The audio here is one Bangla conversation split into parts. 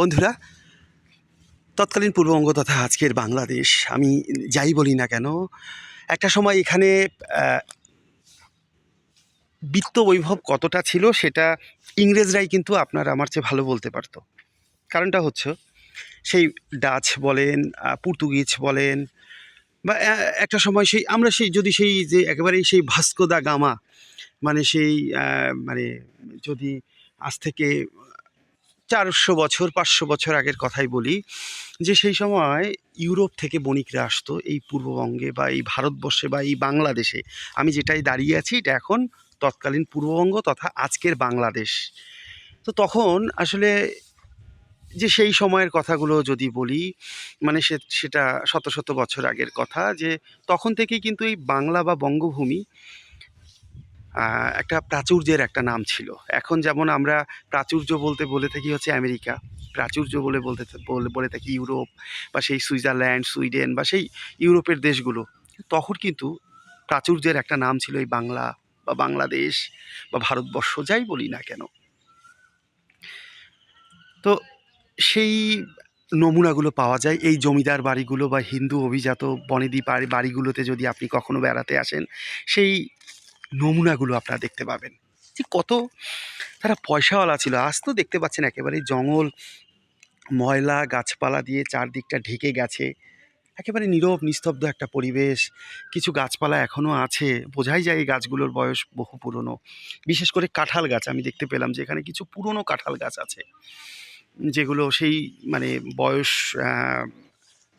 বন্ধুরা, তৎকালীন পূর্ববঙ্গ তথা আজকের বাংলাদেশ, আমি যাই বলি না কেন, একটা সময় এখানে বিত্ত বৈভব কতটা ছিল সেটা ইংরেজরাই কিন্তু আপনার আমার চেয়ে ভালো বলতে পারতো। কারণটা হচ্ছে, সেই ডাচ বলেন পর্তুগিজ বলেন, বা একটা সময় সেই, আমরা সেই, যদি সেই যে একেবারেই সেই ভাস্কো দা গামা মানে সেই মানে যদি আজ থেকে চারশো বছর, পাঁচশো বছর আগের কথাই বলি, যে সেই সময় ইউরোপ থেকে বণিকরা আসতো এই পূর্ববঙ্গে বা এই ভারতবর্ষে বা এই বাংলাদেশে। আমি যেটাই দাঁড়িয়ে আছি এটা এখন তৎকালীন পূর্ববঙ্গ তথা আজকের বাংলাদেশ। তো তখন আসলে যে সেই সময়ের কথাগুলো যদি বলি মানে সে, সেটা শত শত বছর আগের কথা যে তখন থেকেই কিন্তু এই বাংলা বা বঙ্গভূমি একটা প্রাচুর্যের একটা নাম ছিল। এখন যেমন আমরা প্রাচুর্য বলতে, বলে থাকি হচ্ছে আমেরিকা। প্রাচুর্য বলে বলতে, বলে থাকি ইউরোপ বা সেই সুইজারল্যান্ড, সুইডেন বা সেই ইউরোপের দেশগুলো। তখন কিন্তু প্রাচুর্যের একটা নাম ছিল এই বাংলা বা বাংলাদেশ বা ভারতবর্ষ, যাই বলি না কেন। তো সেই নমুনাগুলো পাওয়া যায়। এই জমিদার বাড়িগুলো বা হিন্দু অভিজাত বনেদি বাড়িগুলোতে যদি আপনি কখনো বেড়াতে আসেন, সেই নমুনাগুলো আপনারা দেখতে পাবেন। যে কত? তারা পয়সাওয়ালা ছিল, আজ তো দেখতে পাচ্ছেন একেবারে জঙ্গল, ময়লা, গাছপালা দিয়ে চারদিকটা ঢেকে গেছে। একেবারে নীরব, নিস্তব্ধ একটা পরিবেশ। কিছু গাছপালা এখনও আছে, বোঝাই যায় এই গাছগুলোর বয়স বহু পুরনো। বিশেষ করে কাঁঠাল গাছ, আমি দেখতে পেলাম যে এখানে কিছু পুরনো কাঁঠাল গাছ আছে, যেগুলো সেই মানে বয়স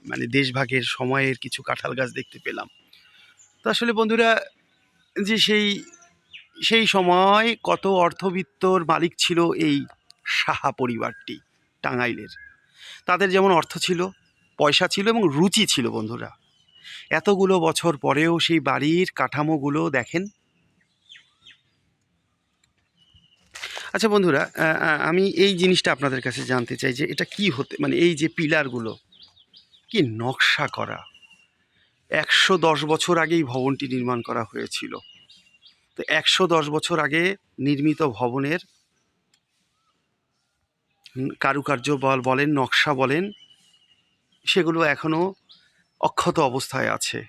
মানে দেশভাগের সময়ের কিছু কাঁঠাল গাছ দেখতে পেলাম। তো আসলে বন্ধুরা যে সেই সেই সময় কত অর্থবিত্তর মালিক ছিল এই সাহা পরিবারটি টাঙ্গাইলের। তাদের যেমন অর্থ ছিল, পয়সা ছিল এবং রুচি ছিল বন্ধুরা। এতগুলো বছর পরেও সেই বাড়ির কাঠামোগুলো দেখেন। আচ্ছা বন্ধুরা আমি এই জিনিসটা আপনাদের কাছে জানতে চাই যে এটা কি হতে মানে এই যে পিলারগুলো, কি নকশা করা? একশো দশ বছর আগেই ভবনটি নির্মাণ করা হয়েছিল। তো একশো দশ বছর আগে নির্মিত ভবনের কারুকার্য বল বলেন, নকশা বলেন, সেগুলো এখনও অক্ষত অবস্থায় আছে।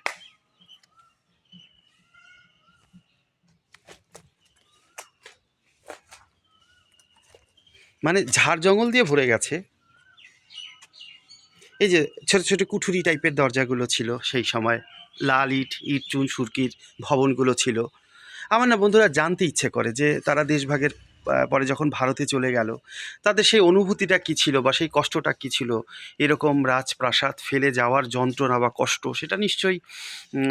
মানে ঝাড় জঙ্গল দিয়ে ভরে গেছে। এই যে ছোট ছোট কুঠুরি টাইপের দরজাগুলো ছিল সেই সময়। লাল ইট ইট, চুন, সুরকির ভবনগুলো ছিল। আমার না বন্ধুরা জানতে ইচ্ছে করে যে তারা দেশভাগের পরে যখন ভারতে চলে গেল, তাদের সেই অনুভূতিটা কী ছিল বা সেই কষ্টটা কী ছিল? এরকম রাজপ্রাসাদ ফেলে যাওয়ার যন্ত্রণা বা কষ্ট, সেটা নিশ্চয়ই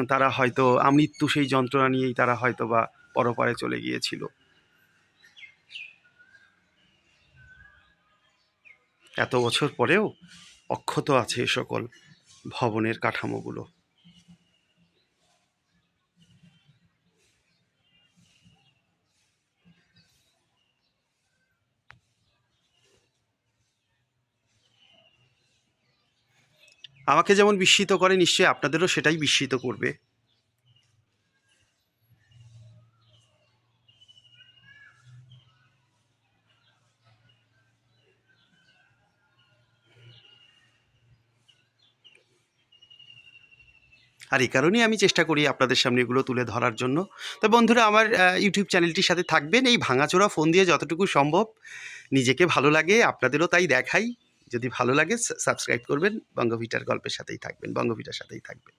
তারা হয়তো, আমৃত্যু সেই যন্ত্রণা নিয়েই তারা হয়তো বা পরপারে চলে গিয়েছিল। এত বছর পরেও অক্ষত আছে এ সকল ভবনের কাঠামোগুলো। আমাকে যেমন বিস্মিত করে, নিশ্চয়ই আপনাদেরও সেটাই বিস্মিত করবে। আর এই কারণেই আমি চেষ্টা করি আপনাদের সামনে এগুলো তুলে ধরার জন্য। তো বন্ধুরা, আমার ইউটিউব চ্যানেলটির সাথে থাকবেন। এই ভাঙাচোরা ফোন দিয়ে যতটুকু সম্ভব নিজেকে ভালো লাগে, আপনাদেরও তাই দেখাই। যদি ভালো লাগে, সাবস্ক্রাইব করবেন। বঙ্গভিটার গল্পের সাথেই থাকবেন, বঙ্গভিটার সাথেই থাকবেন।